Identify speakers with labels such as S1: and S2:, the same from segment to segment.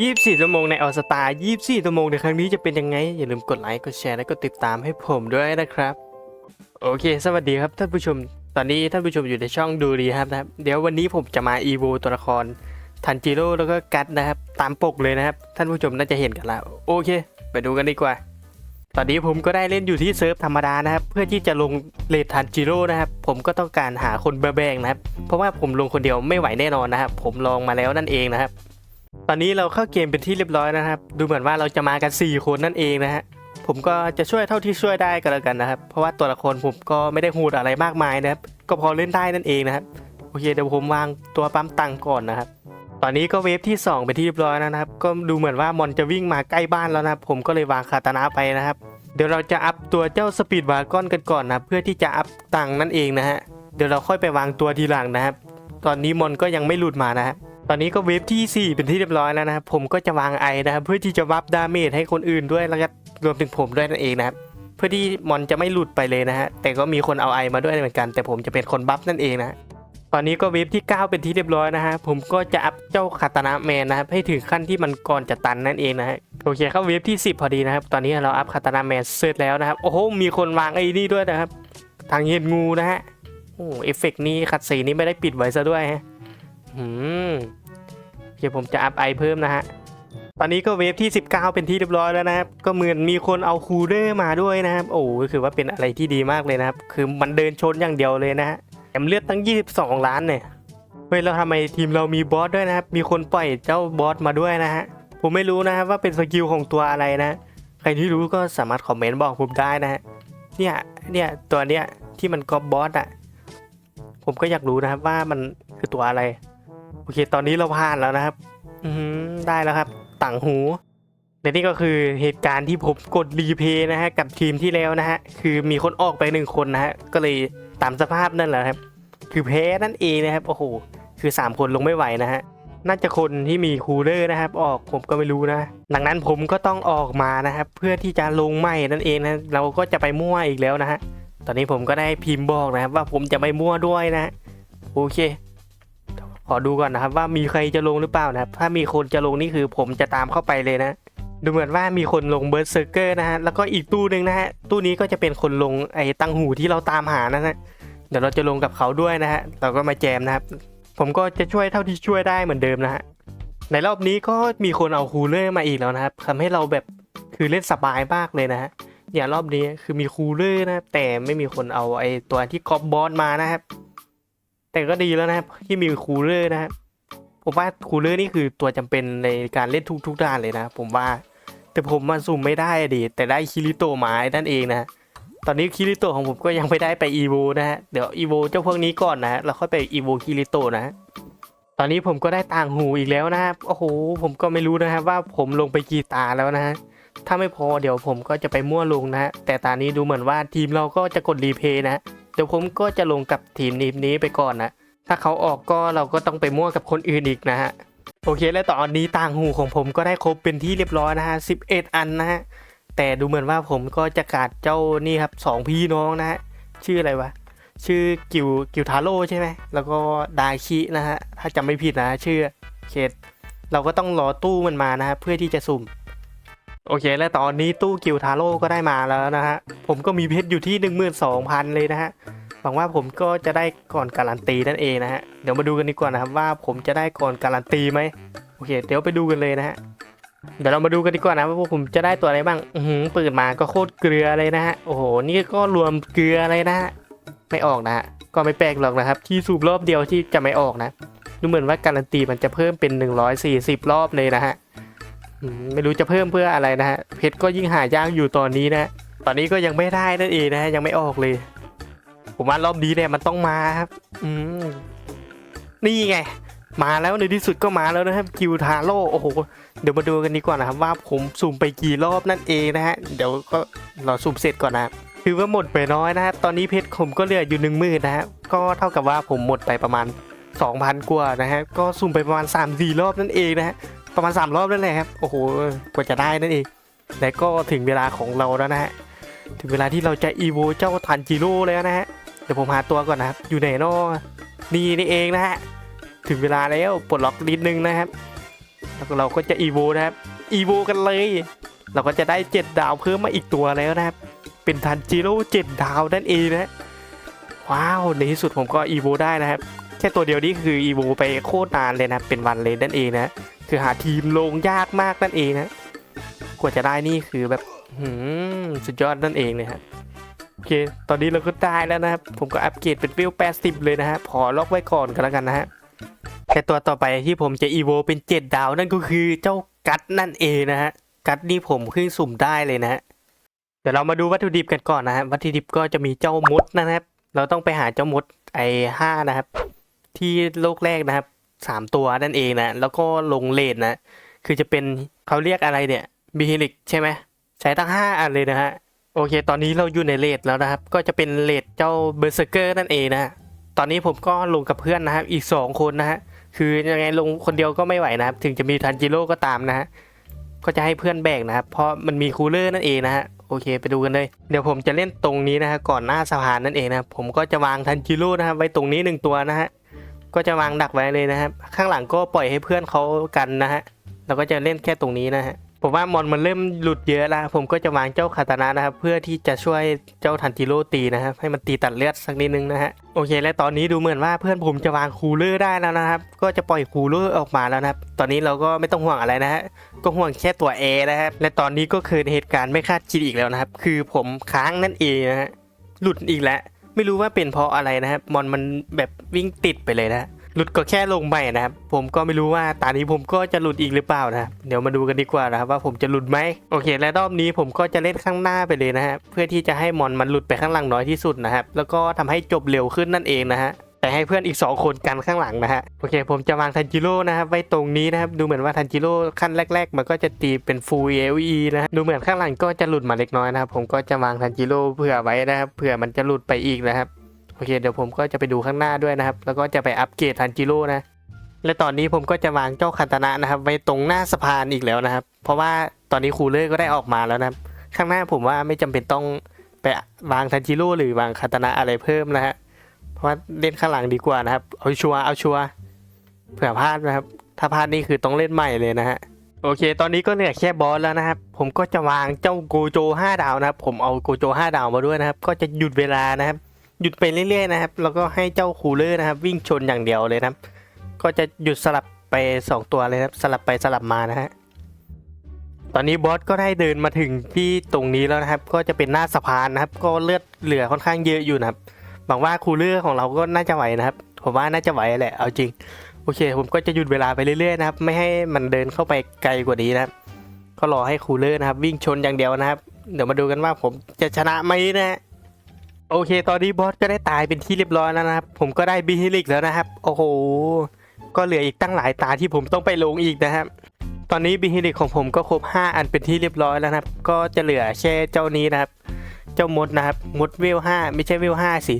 S1: 24 ชั่วโมงในออสตา24 ชั่วโมงในครั้งนี้จะเป็นยังไง อย่าลืมกดไลค์ กดแชร์ และกดติดตามให้ผมด้วยนะครับ โอเค สวัสดีครับท่านผู้ชม ตอนนี้ท่านผู้ชมอยู่ในช่องดูดีครับนะครับ เดี๋ยววันนี้ผมจะมาอีโวตัวละคร ทันจิโร่ แล้วก็กัดนะครับ ตามปกเลยนะครับ ท่านผู้ชมน่าจะเห็นกันแล้ว โอเค ไปดูกันดีกว่า ตอนนี้ผมก็ได้เล่นอยู่ที่เซิร์ฟธรรมดานะครับ เพื่อที่จะลงเลททันจิโร่นะครับ ผมก็ต้องการหาคนแบงนะครับ เพราะว่าผมลงคนเดียวไม่ไหวแน่นอนนะครับ ผมลองมาแล้วนั่นเองนะครับ ตอนนี้เราเข้าเกมเป็นที่เรียบร้อยนะครับ ดูเหมือนว่าเราจะมากัน 4 คนนั่นเองนะฮะ ผมก็จะช่วยเท่าที่ช่วยได้ก็แล้วกันนะครับ เพราะว่าตัวละครผมก็ไม่ได้หูดอะไรมากมายนะครับ ก็พอเล่นได้นั่นเองนะครับ โอเคเดี๋ยวผมวางตัวปั๊มตังก่อนนะครับ ตอนนี้ก็เวฟที่ 2 เป็นที่เรียบร้อยแล้วนะครับ ก็ดูเหมือนว่ามอนจะวิ่งมาใกล้บ้านแล้วนะครับผมก็เลยวางคาตานะไปนะครับ เดี๋ยวเราจะอัพตัวเจ้าสปีดวากอนกันก่อนนะ เพื่อที่จะอัพตังนั่นเองนะฮะ เดี๋ยวเราค่อยไปวางตัวทีหลังนะครับ ตอนนี้มอนก็ยังไม่หลุดมานะครับ ตอนนี้ก็เวฟที่ 4 เป็นที่เรียบร้อยแล้วนะครับ ผมก็จะวางไอนะครับ เพื่อที่จะวับดาเมจให้คนอื่นด้วยแล้วก็รวมถึงผมด้วยนั่นเองนะครับ เพื่อที่มอนจะไม่หลุดไปเลยนะฮะ แต่ก็มีคนเอาไอมาด้วยเหมือนกัน แต่ผมจะเป็นคนบัฟนั่นเองนะ ตอนนี้ก็เวฟที่ 9 เป็นที่เรียบร้อยนะฮะ ผมก็จะอัพเจ้าคาตานะแมนนะครับให้ถึงขั้นที่มันก่อนจะตันนั่นเองนะฮะ โอเคเข้าเวฟที่ 10 พอดีนะครับ ตอนนี้เราอัพคาตานะแมนเสร็จแล้วนะครับ โอ้โห มีคนวางไอ้นี่ด้วยนะครับ ทางเห็นงูนะฮะ โอ้เอฟเฟกต์นี้คัดสีนี้ไม่ได้ปิดไว้ซะด้วยฮะ อืม โอเคผมจะอัพไอเพิ่มนะฮะตอนนี้ก็เวฟที่ 19 เป็นที่เรียบร้อยแล้วนะครับ ก็เหมือนมีคนเอาคูลเดอร์มาด้วยนะครับ โอ้ก็คือว่าเป็นอะไรที่ดีมากเลยนะครับ คือมันเดินชนอย่างเดียวเลยนะฮะแถมเลือดตั้ง 22 ล้านเนี่ยเฮ้ยแล้วทำไมทีมเรามีบอสด้วยนะครับ มีคนปล่อยเจ้าบอสมาด้วยนะฮะ ผมไม่รู้นะครับว่าเป็นสกิลของตัวอะไรนะ ใครที่รู้ก็สามารถคอมเมนต์บอกผมได้นะฮะ เนี่ย เนี่ยตัวเนี้ยที่มันกอปบอสอะ ผมก็อยากรู้นะครับว่ามันคือตัวอะไร เค ตอนนี้เราผ่านแล้วนะครับ อืได้แล้วครับ ต่างหูและนี่ก็คือเหตุการณ์ที่ผมกดรีเพย์นะฮะกับทีมที่แล้วนะฮะคือมีคนออกไปหนึ่งคนนะฮะก็เลยตามสภาพนั่นแหละครับ คือแพ้นั่นเองนะครับโอ้โหคือ 3 คนลงไม่ไหวนะฮะน่าจะคนที่มีคูลเลอร์นะครับ ออกผมก็ไม่รู้นะ ดังนั้นผมก็ต้องออกมานะครับ เพื่อที่จะลงใหม่นั่นเองนะเราก็จะไปมั่วอีกแล้วนะฮะตอนนี้ผมก็ได้พิมพ์บอกนะครับว่าผมจะไม่มั่วด้วยนะโอเค ขอดูก่อนนะครับ ว่ามีใครจะลงหรือเปล่านะครับ ถ้ามีคนจะลงนี่คือผมจะตามเข้าไปเลยนะ ดูเหมือนว่ามีคนลงเบิร์ดเซอร์เกอร์นะฮะ แล้วก็อีกตู้หนึ่งนะฮะ ตู้นี้ก็จะเป็นคนลงไอ้ตังหูที่เราตามหานะฮะ เดี๋ยวเราจะลงกับเขาด้วยนะฮะ เราก็มาแจมนะครับ ผมก็จะช่วยเท่าที่ช่วยได้เหมือนเดิมนะฮะ ในรอบนี้ก็มีคนเอาคูลเลอร์มาอีกแล้วนะครับทำให้เราแบบคือเล่นสบายมากเลยนะฮะ อย่างรอบนี้คือมีคูลเลอร์นะครับแต่ไม่มีคนเอาไอ้ตัวที่กอบบอสมานะครับ แต่ก็ดีแล้วนะครับที่มีคูลเลอร์นะครับผมว่าคูลเลอร์นี่คือตัวจำเป็นในการเล่นทุกๆด้านเลยนะ ผมว่า แต่ผมมาสุ่มไม่ได้อะดิแต่ได้คิริโตะมานั่นเองนะตอนนี้คิริโตของผมก็ยังไม่ได้ไปอีโวนะฮะเดี๋ยวอีโวเจ้าพวกนี้ก่อนนะฮะเราค่อยไปอีโวคิริโตนะตอนนี้ผมก็ได้ต่างหูอีกแล้วนะครับโอ้โหผมก็ไม่รู้นะครับว่าผมลงไปกี่ตาแล้วนะฮะถ้าไม่พอเดี๋ยวผมก็จะไปมั่วลงนะฮะแต่ตอนนี้ดูเหมือนว่าทีมเราก็จะกดรีเพย์นะ เดี๋ยวผมก็จะลงกับทีมนี้ไปก่อนนะ ถ้าเขาออกก็เราก็ต้องไปมั่วกับคนอื่นอีกนะฮะ โอเคและตอนนี้ต่างหูของผมก็ได้ครบเป็นที่เรียบร้อยนะฮะ11 อันนะฮะ แต่ดูเหมือนว่าผมก็จะขาดเจ้านี่ครับสองพี่น้องนะฮะ ชื่ออะไรวะ ชื่อกิวกิวทาโร่ใช่ไหม แล้วก็ดาคินะฮะ ถ้าจำไม่ผิดนะชื่อเคสเราก็ต้องรอตู้มันมานะฮะเพื่อที่จะสุ่ม โอเค และตอนนี้ตู้กิวทาโร่ก็ได้มาแล้วนะฮะ ผมก็มีเพชรอยู่ที่ 12,000 เลยนะฮะ หวังว่าผมก็จะได้ก่อนการันตีนั่นเองนะฮะ เดี๋ยวมาดูกันดีกว่านะครับว่าผมจะได้ก่อนการันตีไหมโอเค เดี๋ยวไปดูกันเลยนะฮะ เดี๋ยวเรามาดูกันดีกว่านะว่าผมจะได้ตัวอะไรบ้าง อือหือเปิดมาก็โคตรเกลือเลยนะฮะ โอ้โห นี่ก็รวมเกลือเลยนะฮะ ไม่ออกนะฮะ ก็ไม่แปลกหรอกนะครับ ที่สูบรอบเดียวที่จะไม่ออกนะ ดูเหมือนว่าการันตีมันจะเพิ่มเป็น 140 รอบเลยนะฮะ ไม่รู้จะเพิ่มเพื่ออะไรนะฮะเพชรก็ยิ่งหายากอยู่ตอนนี้นะ ตอนนี้ก็ยังไม่ได้นั่นเองนะฮะยังไม่ออกเลย ผมว่ารอบนี้เนี่ยมันต้องมาครับ อืมนี่ไง มาแล้วในที่สุดก็มาแล้วนะครับคิวทาโร่โอ้โหเดี๋ยวมาดูกันดีกว่านะครับว่าผมสุ่มไปกี่รอบนั่นเองนะฮะเดี๋ยวก็เราสุ่มเสร็จก่อนนะคือว่าหมดไปน้อยนะฮะตอนนี้เพชรผมก็เหลืออยู่หนึ่งมื่นนะฮะก็เท่ากับว่าผมหมดไปประมาณ2,000กว่านะฮะก็สุ่มไปประมาณ3-4รอบนั่นเองนะฮะ ประมาณ 3 รอบนั่นแหละครับ โอ้โห กว่าจะได้นั่นเองและก็ถึงเวลาของเราแล้วนะฮะ ถึงเวลาที่เราจะอีโวเจ้าทันจิโร่แล้วนะฮะ เดี๋ยวผมหาตัวก่อนนะครับ อยู่ไหนนาะนี่นี่เองนะฮะ ถึงเวลาแล้วปลดล็อกนิดนึงนะครับ แล้วเราก็จะอีโวนะครับ อีโวกันเลย เราก็จะได้ 7 ดาวเพิ่มมาอีกตัวแล้วนะครับ เป็นทันจิโร่7ดาวนั่นเองนะว้าว ในที่สุดผมก็อีโวได้นะครับ แค่ตัวเดียวนี่คืออีโวไปโคตรนานเลยนะ เป็นวันเลยนั่นเองนะ คือหาทีมลงยากมากนั่นเองนะกว่าจะได้นี่คือแบบหืมสุดยอดนั่นเองเลยฮะโอเค ตอนนี้เราก็ได้แล้วนะครับ ผมก็อัปเกรดเป็นเวล80 เลยนะฮะพอล็อกไว้ก่อนกันแล้วกันนะฮะแค่ตัวต่อไปที่ผมจะอีโวเป็น 7 ดาวนั่นก็คือเจ้ากัดนั่นเองนะฮะ กัดนี่ผมขึ้นสุ่มได้เลยนะฮะ เดี๋ยวเรามาดูวัตถุดิบกันก่อนนะฮะ วัตถุดิบก็จะมีเจ้ามดนะครับ เราต้องไปหาเจ้ามดไอห้านะครับ ที่โลกแรกนะครับ สามตัวนั่นเองนะ แล้วก็ลงเลนนะ คือจะเป็นเขาเรียกอะไรเนี่ยบิฮิลิกใช่ไหมใช้ตั้งห้าอันเลยนะฮะ โอเค ตอนนี้เราอยู่ในเลดแล้วนะครับ ก็จะเป็นเลดเจ้าเบอร์เซอร์เกอร์นั่นเองนะฮะตอนนี้ผมก็ลงกับเพื่อนนะครับ อีกสองคนนะฮะ คือยังไงลงคนเดียวก็ไม่ไหวนะครับ ถึงจะมีทันจิโร่ก็ตามนะฮะ ก็จะให้เพื่อนแบกนะครับ เพราะมันมีคูลเลอร์นั่นเองนะฮะ โอเค ไปดูกันเลย เดี๋ยวผมจะเล่นตรงนี้นะฮะ ก่อนหน้าสะพานนั่นเองนะ ผมก็จะวางทันจิโร่นะครับไว้ตรงนี้หนึ่งตัวนะฮะ ก็จะวางดักไว้เลยนะครับ ข้างหลังก็ปล่อยให้เพื่อนเขากันนะฮะเราก็จะเล่นแค่ตรงนี้นะฮะผมว่ามอนมันเริ่มหลุดเยอะแล้วผมก็จะวางเจ้าคาตานะนะครับ เพื่อที่จะช่วยเจ้าทันจิโร่ตีนะครับ ให้มันตีตัดเลือดสักนิดนึงนะฮะโอเค และตอนนี้ดูเหมือนว่าเพื่อนผมจะวางคูลเลอร์ได้แล้วนะครับ ก็จะปล่อยคูลเลอร์ออกมาแล้วนะครับ ตอนนี้เราก็ไม่ต้องห่วงอะไรนะฮะก็ห่วงแค่ตัวเอนะครับ และตอนนี้ก็เกิดเหตุการณ์ไม่คาดคิดอีกแล้วนะครับ คือผมค้างนั่นเองนะฮะหลุดอีกแล้ว ไม่รู้ว่าเป็นเพราะอะไรนะครับมอนมันแบบวิ่งติดไปเลยนะหลุดก็แค่ลงใหม่นะครับ ผมก็ไม่รู้ว่าตอนนี้ผมก็จะหลุดอีกหรือเปล่านะครับเดี๋ยวมาดูกันดีกว่านะครับว่าผมจะหลุดไหมโอเค และรอบนี้ผมก็จะเล่นข้างหน้าไปเลยนะฮะเพื่อที่จะให้มอนมันหลุดไปข้างหลังน้อยที่สุดนะครับแล้วก็ทำให้จบเร็วขึ้นนั่นเองนะฮะ แต่ให้เพื่อนอีก 2 คนกันข้างหลังนะฮะโอเค ผมจะวางทันจิโร่นะครับไว้ตรงนี้นะครับดูเหมือนว่าทันจิโร่ขั้นแรก ๆ มันก็จะตีเป็นฟูลเอลีนะฮะดูเหมือนข้างหลังก็จะหลุดมาเล็กน้อยนะครับผมก็จะวางทันจิโร่เผื่อไว้นะครับเผื่อมันจะหลุดไปอีกนะครับโอเคเดี๋ยวผมก็จะไปดูข้างหน้าด้วยนะครับแล้วก็จะไปอัปเกรดทันจิโร่นะและตอนนี้ผมก็จะวางเจ้าคันตนะนะครับไว้ตรงหน้าสะพานอีกแล้วนะครับ เพราะว่าตอนนี้คูเลอร์ก็ได้ออกมาแล้วนะครับข้างหน้าผมว่าไม่จำเป็นต้องไปวางทันจิโร่หรือวางคันตนะอะไรเพิ่มนะฮะ ว่าเล่นข้างหลังดีกว่านะครับ เอาชัวเอาชัวเผื่อพลาดนะครับ ถ้าพลาดนี่คือต้องเล่นใหม่เลยนะฮะโอเค ตอนนี้ก็เหลือแค่บอสแล้วนะครับ ผมก็จะวางเจ้าโกโจ5ดาวนะครับ ผมเอาโกโจ5ดาวมาด้วยนะครับ ก็จะหยุดเวลานะครับ หยุดไปเรื่อยๆนะครับ แล้วก็ให้เจ้าคูลเลอร์นะครับ วิ่งชนอย่างเดียวเลยนะครับ ก็จะหยุดสลับไป 2 ตัวเลยนะครับ สลับไปสลับมานะฮะ ตอนนี้บอสก็ได้เดินมาถึงที่ตรงนี้แล้วนะครับ ก็จะเป็นหน้าสะพานนะครับ ก็เลือดเหลือค่อนข้างเยอะอยู่นะครับ หวังว่าคูลเลอร์ของเราก็น่าจะไหวนะครับ ผมว่าน่าจะไหวแหละ เอาจริง โอเค ผมก็จะหยุดเวลาไปเรื่อยๆนะครับ ไม่ให้มันเดินเข้าไปไกลกว่านี้นะครับก็รอให้คูลเลอร์นะครับ วิ่งชนอย่างเดียวนะครับ เดี๋ยวมาดูกันว่าผมจะชนะไหมนะฮะโอเค ตอนนี้บอสก็ได้ตายเป็นที่เรียบร้อยแล้วนะครับ ผมก็ได้บิฮิลิกแล้วนะครับ โอ้โห ก็เหลืออีกตั้งหลายตาที่ผมต้องไปลงอีกนะครับ ตอนนี้บิฮิลิกของผมก็ครบ 5 อันเป็นที่เรียบร้อยแล้วนะครับ ก็จะเหลือแค่เจ้านี้นะครับ เจ้ามดนะครับ มดเวล5ไม่ใช่เวล5สิ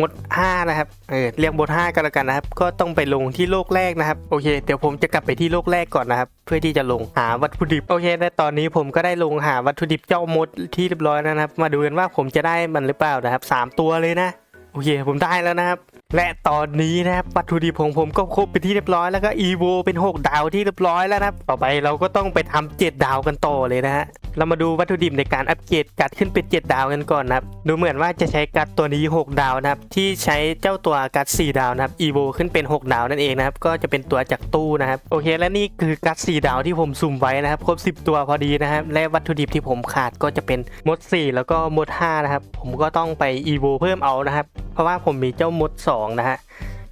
S1: มด 5 นะครับ เออ เรียกมด 5กันแล้วกันนะครับ ก็ต้องไปลงที่โลกแรกนะครับ โอเค เดี๋ยวผมจะกลับไปที่โลกแรกก่อนนะครับ เพื่อที่จะลงหาวัตถุดิบ โอเคและตอนนี้ผมก็ได้ลงหาวัตถุดิบเจ้ามดที่เรียบร้อยแล้วนะครับ มาดูกันว่าผมจะได้มันหรือเปล่านะครับสามตัวเลยนะ โอเค ผมได้แล้วนะครับ และตอนนี้นะครับวัตถุดิบของผมก็ครบเป็นที่เรียบร้อยแล้วก็อีโวเป็น 6 ดาวที่เรียบร้อยแล้วนะครับต่อไปเราก็ต้องไปทำ7ดาวกันต่อเลยนะฮะเรามาดูวัตถุดิบในการอัปเกรดกัดขึ้นเป็น 7 ดาวกันก่อนนะครับดูเหมือนว่าจะใช้กัดตัวนี้ 6 ดาวนะครับที่ใช้เจ้าตัวกัด 4 ดาวนะครับอีโวขึ้นเป็น 6 ดาวนั่นเองนะครับก็จะเป็นตัวจากตู้นะครับโอเคและนี่คือกัด 4 ดาวที่ผมสุ่มไว้นะครับครบ 10 ตัวพอดีนะครับและวัตถุดิบที่ผมขาดก็จะเป็นมด 4 แล้วก็มด5นะครับผมก็ต้องไปอีโวเพิ่มเอานะครับ เพราะว่าผมมีเจ้ามด 2 นะฮะ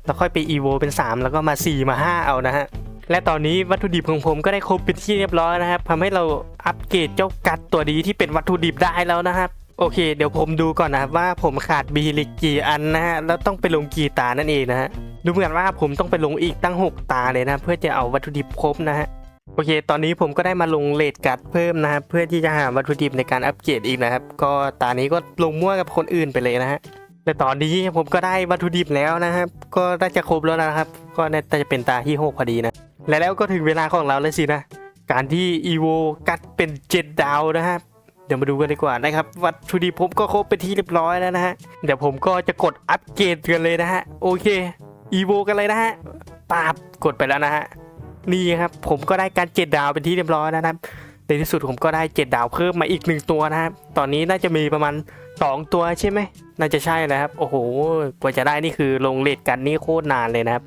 S1: แล้วค่อยไปอีโวเป็น 3 แล้วก็มา 4 มา 5 เอานะฮะ และตอนนี้วัตถุดิบของผมก็ได้ครบเป็นที่เรียบร้อยนะครับทำให้เราอัปเกรดเจ้ากัดตัวดีที่เป็นวัตถุดิบได้แล้วนะครับโอเค เดี๋ยวผมดูก่อนนะครับว่าผมขาดบีลิกกี่อันนะฮะ แล้วต้องไปลงกี่ตานั่นเองนะฮะ ดูเหมือนว่าผมต้องไปลงอีกตั้ง 6 ตาเลยนะ เพื่อจะเอาวัตถุดิบครบนะฮะ โอเค ตอนนี้ผมก็ได้มาลงเลดกัดเพิ่มนะครับ เพื่อที่จะหาวัตถุดิบในการอัปเกรดอีกนะครับ ก็ตานี้ก็ลงมั่วกับคนอื่นไปเลยนะฮะ แต่ตอนนี้ผมก็ได้วัตถุดิบแล้วนะครับ ก็น่าจะครบแล้วนะครับ ก็น่าจะเป็นตาที่หกพอดีนะ และแล้วก็ถึงเวลาของเราแล้วสินะ การที่อีโวกัดเป็นเจ็ดดาวนะครับ เดี๋ยวมาดูกันดีกว่านะครับ วัตถุดิบผมก็ครบเป็นที่เรียบร้อยแล้วนะฮะ เดี๋ยวผมก็จะกดอัปเกรดกันเลยนะฮะ โอเค อีโวกันเลยนะฮะปาบกดไปแล้วนะฮะ นี่ครับ ผมก็ได้การเจ็ดดาวเป็นที่เรียบร้อยแล้วนะครับ ในที่สุดผมก็ได้เจ็ดดาวเพิ่มมาอีกหนึ่งตัวนะครับ ตอนนี้น่าจะมีประมาณ สองตัวใช่ไหมน่าจะใช่แล้วครับ โอ้โห กว่าจะได้นี่คือลงเลทกันนี่โคตรนานเลยนะครับ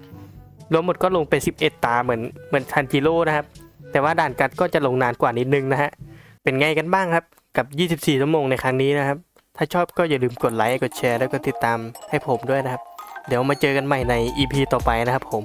S1: รวมหมดก็ลงไป11 ตาเหมือนเหมือนทันจิโร่นะครับ แต่ว่าด่านกัดก็จะลงนานกว่านิดนึงนะฮะ เป็นไงกันบ้างครับ กับ 24 ชั่วโมงในครั้งนี้นะครับ ถ้าชอบก็อย่าลืมกดไลค์ กดแชร์ แล้วก็ติดตามให้ผมด้วยนะครับ เดี๋ยวมาเจอกันใหม่ใน EP ต่อไปนะครับผม